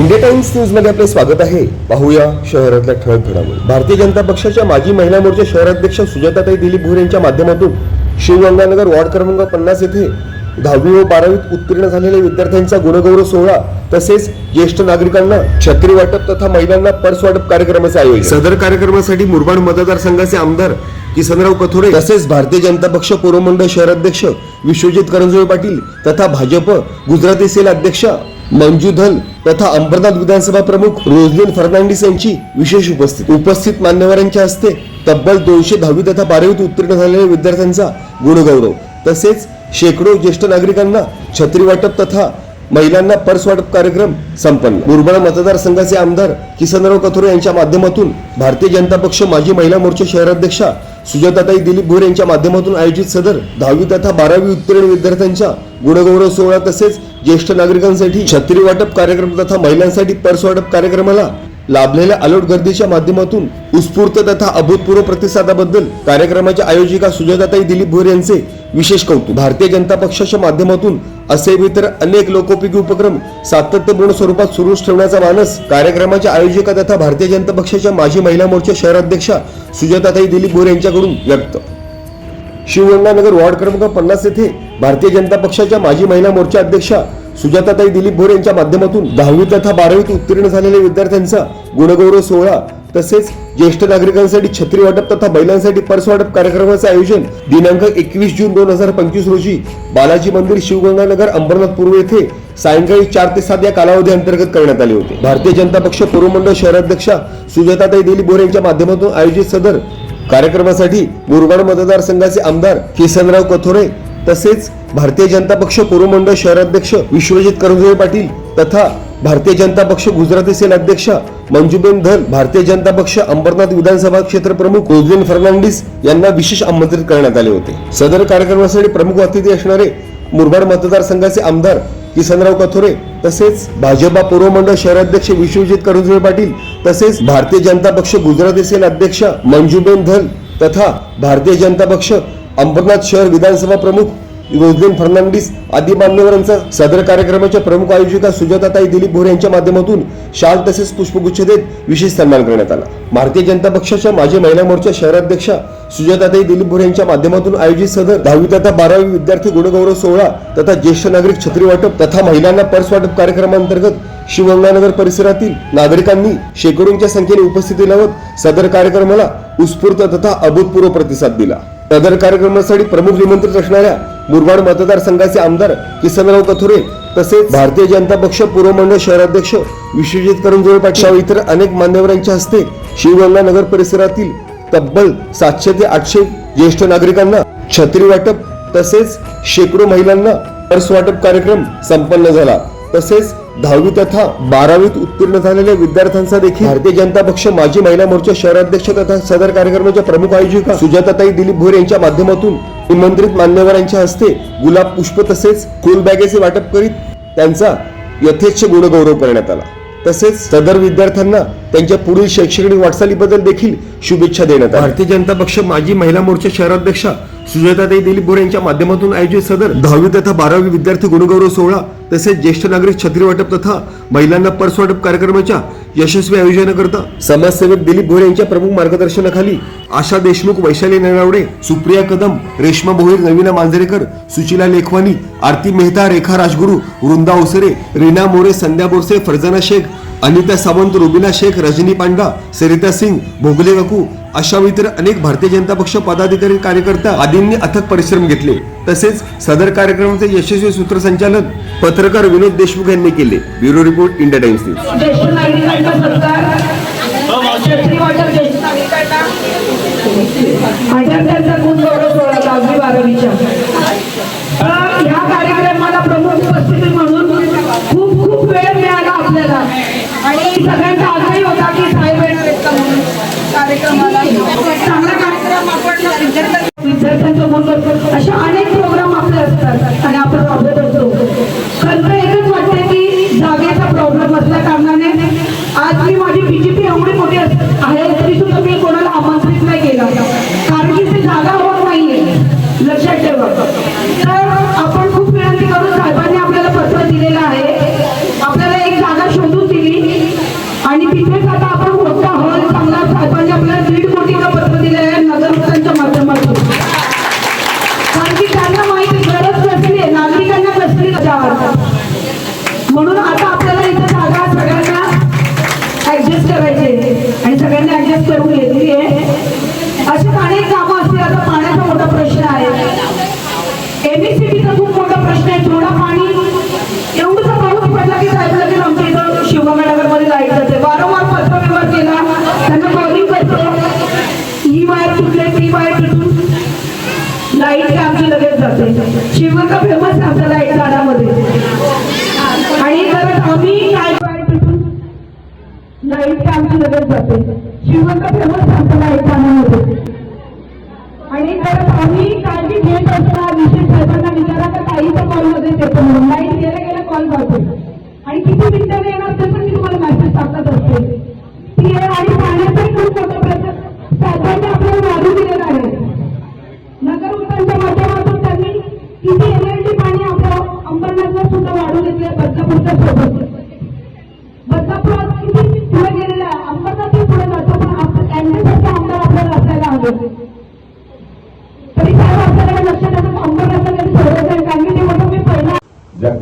India times न्यूजमध्ये आपले स्वागत आहे. पाहूया शहरातल्या ठळक घडामोडी. भारतीय जनता पक्षाच्या माजी महिला मोर्चा शहराध्यक्ष सुजाताताई दिलीप भोर यांच्या माध्यमातून शिवगंगानगर वॉर्ड क्रमांक पन्नास येथे दहावी व बारावीत उत्तीर्ण झालेल्या विद्यार्थ्यांचा गुणगौरव सोहळा तसेच ज्येष्ठ नागरिकांना छत्री वाटप तथा महिलांना पर्स वाटप कार्यक्रमाचे आयोजन. सदर कार्यक्रमासाठी मुरबाड मतदारसंघाचे आमदार किसनराव कथोरे तसेच भारतीय जनता पक्ष पूर्वमंडळ शहराध्यक्ष विश्वजित करंजोळे पाटील तथा भाजप गुजराती सेल अध्यक्ष मंजूधल तथा अंबरनाथ विधानसभा प्रमुख रोजलिन फर्नांडिस यांची विशेष उपस्थित उपस्थित मान्यवरांच्या हस्ते तब्बल दोनशे दहावी तथा बारावीत उत्तीर्ण झालेल्या विद्यार्थ्यांचा गुणगौरव. तसेच शेकडो ज्येष्ठ नागरिकांना छत्री वाटप तथा महिलांना पर्स वाटप कार्यक्रम संपन्न. मुरबाड मतदारसंघाचे आमदार किसनराव कथोरे यांच्या माध्यमातून भारतीय जनता पक्ष माजी महिला मोर्चा शहराध्यक्षा सुजाताताई दिलीप भोर यांच्या माध्यमातून आयोजित सदर दहावी तथा बारावी उत्तीर्ण विद्यार्थ्यांच्या गुणगौरव सोहळा तसेच ज्येष्ठ नागरिकांसाठी छत्री वाटप कार्यक्रम तथा महिलांसाठी पर्स वाटप कार्यक्रमाला लाभलेल्या अलोट गर्दीच्या माध्यमातून उत्स्फूर्त तथा अभूतपूर्व प्रतिसादाबद्दल कार्यक्रमाच्या आयोजिका सुजाताताई दिलीप भोर यांचे विशेष कौतुक. भारतीय जनता पक्षाच्या माध्यमातून असे इतर अनेक लोकोपयोगी उपक्रम सातत्यपूर्ण स्वरूपात सुरूच ठेवण्याचा मानस कार्यक्रमाच्या आयोजिका तथा भारतीय जनता पक्षाच्या माजी महिला मोर्चा शहराध्यक्षा सुजाताताई दिलीप भोर यांच्याकडून व्यक्त. शिवगंगानगर वॉर्ड क्रमांक पन्नास येथे भारतीय जनता पक्षाच्या माजी महिला मोर्चा अध्यक्षा सुजाताताई दिलीप भोर यांच्या माध्यमातून दहावी तथा बारावीत उत्तीर्ण झालेल्या विद्यार्थ्यांचा गुणगौरव सोहळा तसेच ज्येष्ठ नागरिकांसाठी छत्री वाटप तथा बैलांसाठी पर्स वाटप कार्यक्रमाचे आयोजन दिनांक एकवीस जून दोन हजार पंचवीस रोजी बालाजी मंदिर शिवगंगानगर अंबरनाथ पूर्व येथे सायंकाळी चार ते सात या कालावधी अंतर्गत करण्यात आले होते. भारतीय जनता पक्ष पूर्वमंडळ शहराध्यक्षा सुजाताताई दिलीप बोरे यांच्या माध्यमातून आयोजित सदर कार्यक्रमासाठी मुरबाड मतदारसंघाचे आमदार किसनराव कथोरे तसेच भारतीय जनता पक्ष पूर्वमंडळ शहराध्यक्ष विश्वजित करंजोळे पाटील तथा भारतीय जनता पक्ष गुजराती सेल अध्यक्ष मंजूबेन धल भारतीय जनता पक्ष अंबरनाथ विधानसभा क्षेत्र प्रमुख रोजलिन फर्नांडिस यांना विशेष आमंत्रित करण्यात आले होते. सदर कार्यक्रमासाठी प्रमुख अतिथी असणारे मुरबाड मतदारसंघाचे आमदार किसनराव कथोरे तसेच भाजपा पूर्व मंडळ शहराध्यक्ष विश्वजित करंजोळे पाटील तसेच भारतीय जनता पक्ष गुजराती सेल अध्यक्ष मंजूबेन धन तथा भारतीय जनता पक्ष अंबरनाथ शहर विधानसभा प्रमुख रोजलिन फर्नांडिस आदी मान्यवरांचा सदर कार्यक्रमाच्या प्रमुख आयोजिका सुजाताताई दिलीप भोर यांच्या माध्यमातून शाल तसेच पुष्पगुच्छ देत विशेष सन्मान करण्यात आला. भारतीय जनता पक्षाच्या माजी महिला मोर्चा शहराध्यक्षा सुजाताताई दिलीप भोर यांच्या माध्यमातून आयोजित सदर दहावी तथा बारावी विद्यार्थी गुणगौरव सोहळा तथा ज्येष्ठ नागरिक छत्री वाटप तथा महिलांना पर्स वाटप कार्यक्रमांतर्गत शिवगंगानगर परिसरातील नागरिकांनी शेकडोंच्या संख्येने उपस्थिती लावत सदर कार्यक्रमाला उत्स्फूर्त तथा अभूतपूर्व प्रतिसाद दिला. सदर कार्यक्रमासाठी प्रमुख निमंत्रित असणाऱ्या मुरबाड मतदारसंघाचे आमदार किसनराव कथोरे तसेच भारतीय जनता पक्ष पूर्वमंडळ शहराध्यक्ष विश्वजित करंजोळे पाटील इतर अनेक मान्यवरांच्या हस्ते शिवगंगा नगर परिसरातील तब्बल सातशे ते आठशे ज्येष्ठ नागरिकांना छत्री वाटप तसेच शेकडो महिलांना पर्स वाटप कार्यक्रम संपन्न झाला. तसेच दहावी तथा बारावीत उत्तीर्ण झालेल्या विद्यार्थ्यांचा देखील भारतीय जनता पक्ष माजी महिला मोर्चा शहराध्यक्ष तथा सदर कार्यक्रमाच्या प्रमुख आयोजिका सुजाताताई दिलीप भोर यांच्या माध्यमातून निमंत्रित मान्यवरांच्या हस्ते गुलाब पुष्प तसेच फुलबॅगेचे वाटप करीत त्यांचा यथेच्छ गुणगौरव करण्यात आला. तसेच सदर विद्यार्थ्यांना त्यांच्या पुढील शैक्षणिक वाटचालीबद्दल देखील शुभेच्छा देण्यात आल्या. भारतीय जनता पक्ष माजी महिला मोर्चा शहराध्यक्षा सुजाताताई दिलीप बोरे यांच्या माध्यमातून आयोजित सदर दहावी तथा बारावी विद्यार्थी गुणगौरव सोहळा तसेच ज्येष्ठ नागरिक छत्री वाटप तथा महिलांना पर्स वाटप कार्यक्रमाच्या यशस्वी आयोजनाकरता समाजसेवक दिलीप भोरे यांच्या प्रमुख मार्गदर्शनाखाली आशा देशमुख वैशाली ननावडे सुप्रिया कदम रेश्मा भोईर नवीना मांजरेकर सुचिला लेखवानी आरती मेहता रेखा राजगुरू वृंदा ओसरे रीना मोरे संध्या बोरसे फरजाना शेख अनिता सावंत रुबिना शेख रजनी पांडा सरिता सिंग भोगले काकू अशा व इतर अनेक भारतीय जनता पक्ष पदाधिकारी कार्यकर्ता आदींनी अथक परिश्रम घेतले. तसेच सदर कार्यक्रमाचे यशस्वी सूत्रसंचालन पत्रकार विनोद देशमुख यांनी केले. Bureau report India Times news. कार्यक्रमाला प्रमुख उपस्थिती म्हणून खूप खूप वेळ मिळाला आपल्याला. आणि सगळ्यांचा आग्रही कार्यक्रमाला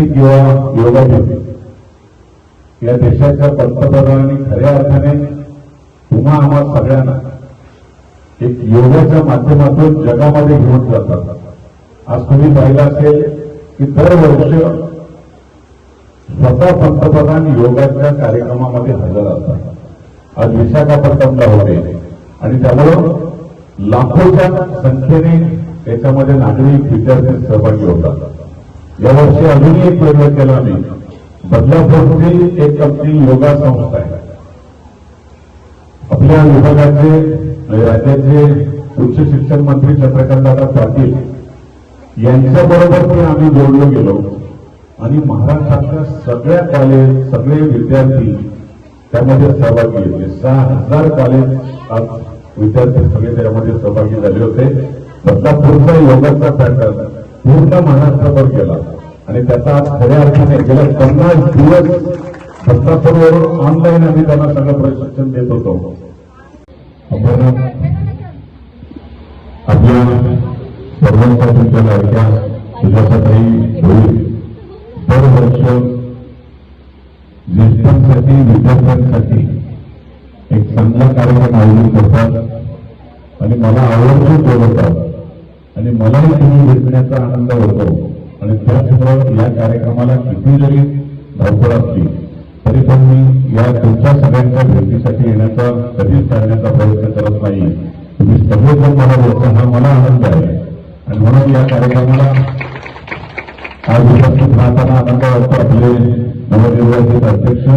जागतिक युवा योगा दिन या देशाच्या पंतप्रधानांनी खऱ्या अर्थाने तुम्हा आम्हा सगळ्यांना एक योगाच्या माध्यमातून जगामध्ये घेऊन जातात. आज तुम्ही पाहिलं असेल की दरवर्ष स्वतः पंतप्रधान योगाच्या कार्यक्रमामध्ये हजर असतात. आज विशाखापट्टणला होते. आणि त्यामुळं लाखोच्या संख्येने त्याच्यामध्ये नागरिक विद्यार्थी सहभागी होतात. यावर्षी अजूनही एक प्रयोग केला आम्ही. बदलापूरची एक आमची योगा संस्था आहे. आपल्या विभागाचे राज्याचे उच्च शिक्षण मंत्री चंद्रकांतदादा पाटील यांच्या बरोबर पण आम्ही जोडलो गेलो. आणि महाराष्ट्रातल्या सगळ्या कॉलेज सगळे विद्यार्थी त्यामध्ये सहभागी होते. सहा हजार कॉलेज आज विद्यार्थी सगळे त्यामध्ये सहभागी झाले होते. बदलापूरचा योगाचा पॅटर्न पूर्ण महाराष्ट्रभर गेला. आणि त्याचा आज खऱ्या अर्थाने गेल्या पन्नास दिवस बदलापूरवरून ऑनलाईन आम्ही त्यांना सगळं प्रशिक्षण देत होतो. आपण आपल्या सर्वांच्या तुमच्या लाडक्या तुझ्यासाठी होईल. दरवर्ष ज्येष्ठांसाठी विद्यार्थ्यांसाठी एक चांगला कार्यक्रम आयोजित करतात. आणि मला आवर्जून बोलवतात. आणि मलाही तुम्ही भेटण्याचा आनंद होतो. आणि त्याचबरोबर या कार्यक्रमाला किती जरी धावपळ असली तरी पण मी या तुमच्या सगळ्यांच्या भेटीसाठी येण्याचा कधीच टाळण्याचा प्रयत्न करत नाही. तुम्ही सगळेजण मला बोलता हा मला आनंद आहे. आणि म्हणून या कार्यक्रमाला आज उपस्थित राहताना आनंद वाटतो. आपले नवनिर्वाचित अध्यक्ष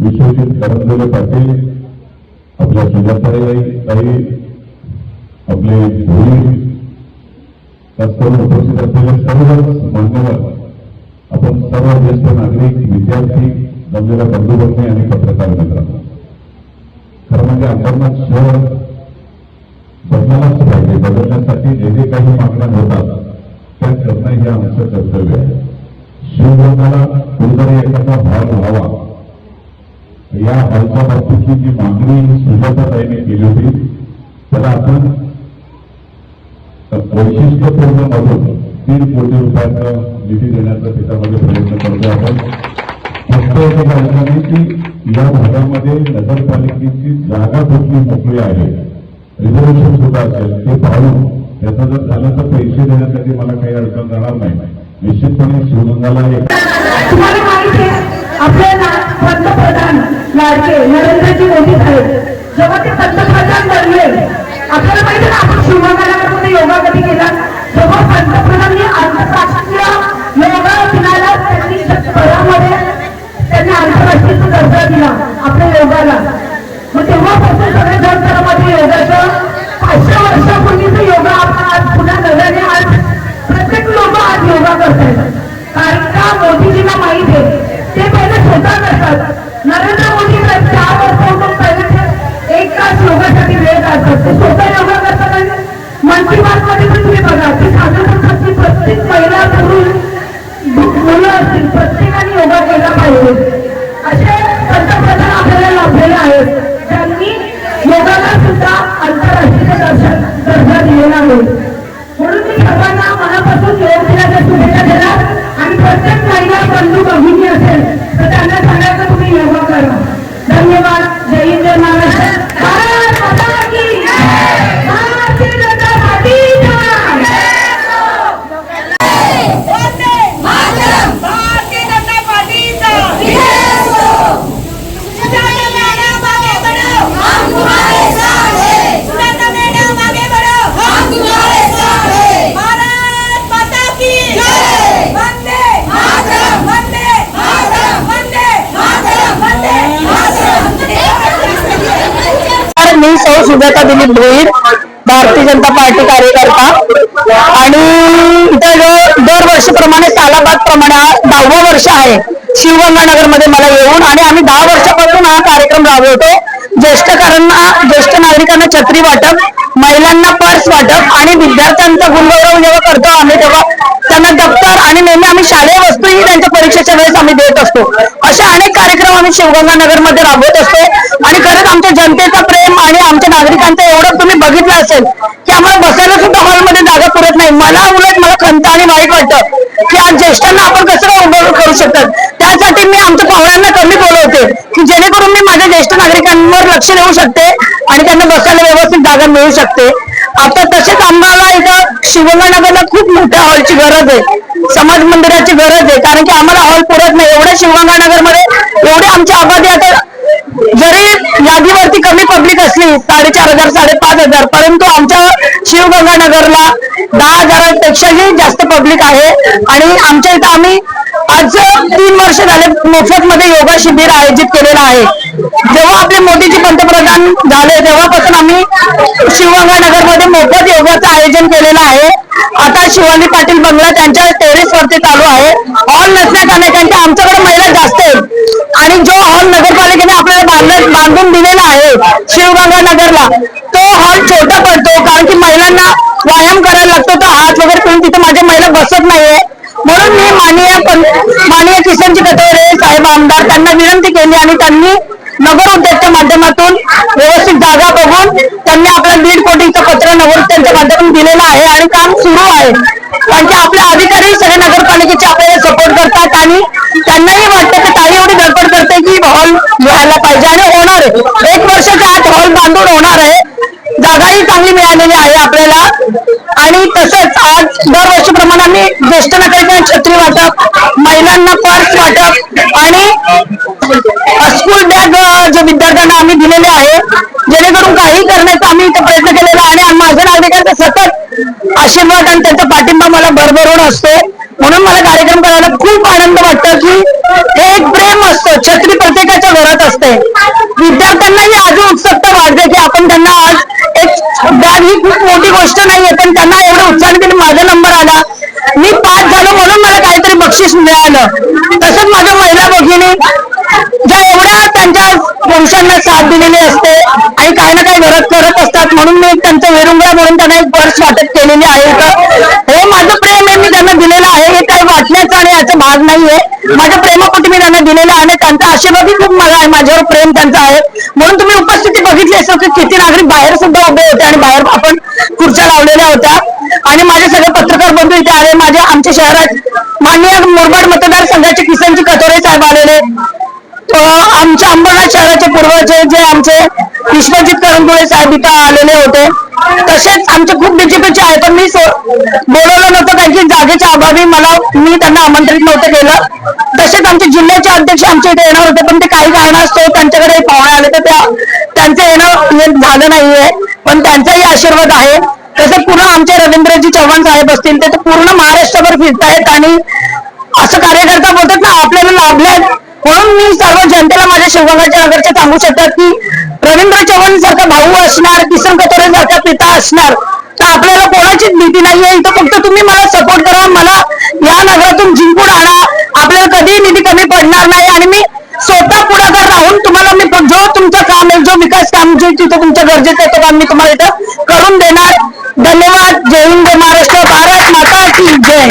विश्वजित करंजोले पाटील आपल्या सुजाताई ताई आपले भोई त्याचबरोबर उपस्थित असलेले सर्वच मान्यवर आपण सर्व ज्येष्ठ नागरिक विद्यार्थी जमलेल्या बंधुभगिनी आणि पत्रकार मित्रांना खरं म्हणजे अंबरनाथ शहर बदलायलाच पाहिजे. बदलण्यासाठी जे जे काही मागण्या होतात त्या करणं हे आमचं कर्तव्य आहे. शिवबंधाला कुठेतरी एखादा भाग व्हावा. या हॉलच्या बाबतीतली जी मागणी सुजाताताईने केली होती त्याला आपण वैशिष्ट्यपूर्ण मधून तीन कोटी रुपयांचा निधी देण्याचा त्याच्यामध्ये प्रयत्न करतो आपण. फक्त एका बाजूने की या भागामध्ये नगरपालिकेची जागा कुठली मोकळी आहे रिझर्वेशन सुद्धा असेल ते पाहून त्याचं जर झालं तर पैसे देण्यासाठी मला काही अडचण जाणार नाही. निश्चितपणे शिवगंगाला एक पंतप्रधान लाडके नरेंद्रजी मोदी साहेब जेव्हा ते पंतप्रधान बनले आपल्याला माहिती आहे ना आपण शिवगंगानगरमध्ये योगा कधी केला? जेव्हा पंतप्रधानांनी आंतरराष्ट्रीय योगा दिनाला त्यांनी जगभरामध्ये त्यांनी आंतरराष्ट्रीय दर्जा दिला आपल्या योगाला. मग तेव्हापासून सगळे जगभरामध्ये योगाचं पाचशे वर्षापूर्वीचा योगा आपण आज पुन्हा नव्याने आज प्रत्येक लोक आज योगा करतायत. कारण का मोदीजींना माहिती आहे ते पहिले स्वतः करतात. नरेंद्र मोदी तर चार वर्षापासून पहिले ते एक तास योगासाठी वेळ काढतात ते स्वतः योगा करतात आणि मन की बात मध्ये पण तुम्ही बघा की सांगत प्रत्येक महिला तरुण मुलं असतील प्रत्येकाने योगा केला पाहिजे. असे पंतप्रधान आपल्याला लाभलेले आहेत. त्यांनी योगाला सुद्धा आंतरराष्ट्रीय दर्शन दर्जा दिलेला आहे. बंधू भगिनी असेल तर त्यांना सांगायचं तुम्ही योगा करा. धन्यवाद. सुजाता दिलीप भोईर भारतीय जनता पार्टी कार्यकर्ता. आणि इथं जो दरवर्षीप्रमाणे सालाबाद प्रमाणे हा दहावं वर्ष आहे. शिवगंगानगरमध्ये मला येऊन आणि आम्ही दहा वर्षापासून हा कार्यक्रम राबवतो. ज्येष्ठकारांना ज्येष्ठ नागरिकांना छत्री वाटप महिलांना पर्स वाटप आणि विद्यार्थ्यांचा गुणगौरव जेव्हा करतो आम्ही तेव्हा त्यांना दप्तर आणि नेहमी आम्ही शालेय वस्तूही त्यांच्या परीक्षेच्या वेळेस आम्ही देत असतो. असे अनेक कार्यक्रम आम्ही शिवगंगा नगरमध्ये राबवत असतो. आणि खरंच आमच्या जनतेचं प्रेम एवढं तुम्ही बघितलं असेल की आम्हाला बसायला सुद्धा हॉलमध्ये जागा पुरत नाही. मला उलट मला खंत आणि वाईट वाटतं की आज ज्येष्ठांना आपण कसं काय उभं करू शकतात? त्यासाठी मी आमच्या पाहुण्यांना कमी बोलवते की जेणेकरून मी माझ्या ज्येष्ठ नागरिकांवर लक्ष देऊ शकते आणि त्यांना बसायला व्यवस्थित जागा मिळू शकते. आता तसेच आम्हाला इथं शिवगंगानगरला खूप मोठ्या हॉलची गरज आहे. समाज मंदिराची गरज आहे. कारण की आम्हाला हॉल पुरत नाही. एवढ्या शिवगंगानगरमध्ये एवढी आमची आबादी आता जरी यादीवरती कमी पब्लिक असली साडेचार हजार साडेपाच हजार परंतु आमच्या शिवगंगानगरला दहा हजारापेक्षाही जास्त पब्लिक आहे. आणि आमच्या इथं आम्ही आज तीन वर्ष झाले मोफत मध्ये योगा शिबिर आयोजित केलेलं आहे. जेव्हा आपले मोदीजी पंतप्रधान झाले तेव्हापासून आम्ही शिवगंगानगरमध्ये मोफत योगाचं आयोजन केलेलं आहे. आता शिवानी पाटील बंगला त्यांच्या टेरेस वरती चालू आहे. हॉल नसल्या कारणाने आमच्याकडे महिला जास्त आहेत. आणि जो हॉल नगरपालिकेने आपल्याला बांधून दिलेला आहे शिवगंगा नगरला तो हॉल छोटा पडतो. कारण की महिलांना व्यायाम करायला लागतो. तर हात वगैरे करून तिथे माझ्या महिला बसत नाहीये. म्हणून मी माननीय पं- माननीय किशनजी कटोरे साहेब आमदार त्यांना विनंती केली आणि त्यांनी नगर उद्योगच्या माध्यमातून व्यवस्थित जागा बघून त्यांनी आपलं पत्र नगर माध्यमातून दिलेलं आहे आणि काम सुरू आहे. कारण की आपले अधिकारी सगळे नगरपालिकेचे आपल्याला सपोर्ट करतात आणि त्यांनाही वाटतं की ताई एवढी गडबड करते की हॉल घ्यायला पाहिजे. आणि होणार आहे. एक वर्षाच्या आत हॉल बांधून होणार आहे. जागाही चांगली मिळालेली आहे आपल्याला. आणि तसंच आज दरवर्षीप्रमाणे आम्ही ज्येष्ठ नागरिकांना छत्री वाटप महिलांना पर्स वाटप आणि स्कूल बॅग जे विद्यार्थ्यांना आम्ही दिलेले आहे जेणेकरून काही करण्याचा आम्ही इथे प्रयत्न केलेला आहे आणि माझ्या नागरिकांचा सतत आशीर्वाद आणि त्यांचा पाठिंबा मला भरभरून असतो. म्हणून मला कार्यक्रम करायला खूप आनंद वाटतो की हे एक प्रेम असतो. छत्री प्रत्येकाच्या घरात असते. विद्यार्थ्यांनाही अजून उत्सुकता वाढते की आपण त्यांना आज एक बॅग ही खूप मोठी गोष्ट नाहीये पण त्यांना एवढं उत्साह की माझा नंबर आला. मी पास झालो म्हणून मला काहीतरी बक्षीस मिळालं. तसंच माझ्या महिला भगिनी पुरुषांना साथ दिलेली असते आणि काही ना काही घरात करत असतात. म्हणून मी त्यांचं विरुंगळा म्हणून त्यांना एक पर्स वाटप केलेली आहे इथं. हे माझं प्रेम आहे मी त्यांना दिलेलं आहे. हे काही वाटण्याचा आणि याचा भाग नाहीये. माझ्या प्रेमापोटी मी त्यांना दिलेलं आहे त्यांचा आशीर्वादही खूप मला आहे. माझ्यावर प्रेम त्यांचा आहे. म्हणून तुम्ही उपस्थिती बघितली असेल की किती नागरिक बाहेर सुद्धा उभे होते आणि बाहेर आपण खुर्च्या लावलेल्या होत्या. आणि माझे सगळे पत्रकार बंधू इथे आले. माझ्या आमच्या शहरात माननीय मुरबाड मतदारसंघाचे किसनजी कथोरे साहेब आलेले. आमच्या अंबरनाथ शहराचे पूर्वचे जे आमचे विश्वजित करंगुळे साहेब इथं आलेले होते. तसेच आमचे खूप बीजेपीचे आहे पण मी बोलवलं नव्हतं. कारण की जागेच्या अभावी मला मी त्यांना आमंत्रित नव्हतं केलं. तसेच आमचे जिल्ह्याचे अध्यक्ष आमच्या इथे येणार होते. पण ते काही कारणास्तव त्यांच्याकडे पाहुणे आले तर त्या त्यांचं येणं झालं नाहीये. पण त्यांचाही आशीर्वाद आहे. तसं पूर्ण आमचे रवींद्रजी चव्हाण साहेब असतील ते तर पूर्ण महाराष्ट्रभर फिरतायत आणि असं कार्यकर्ता बोलतात ना म्हणून मी सर्व जनतेला माझ्या शिवगंगाच्या नगरचे सांगू शकतात की रवींद्र चव्हाण सारखा भाऊ असणार किसन कटोरे सारखा पिता असणार तर आपल्याला कोणाचीच भीती नाहीये. इथं फक्त तुम्ही मला सपोर्ट करा मला या नगरातून जिंकून आणा. आपल्याला कधीही निधी कमी पडणार नाही. आणि मी स्वतः पुढाकार राहून तुम्हाला मी जो तुमचं काम आहे जो विकास काम जे तिथं तुमच्या गरजेचं आहे तो काम मी तुम्हाला इथं करून देणार. धन्यवाद. जय हिंद जय महाराष्ट्र भारत माता की जय.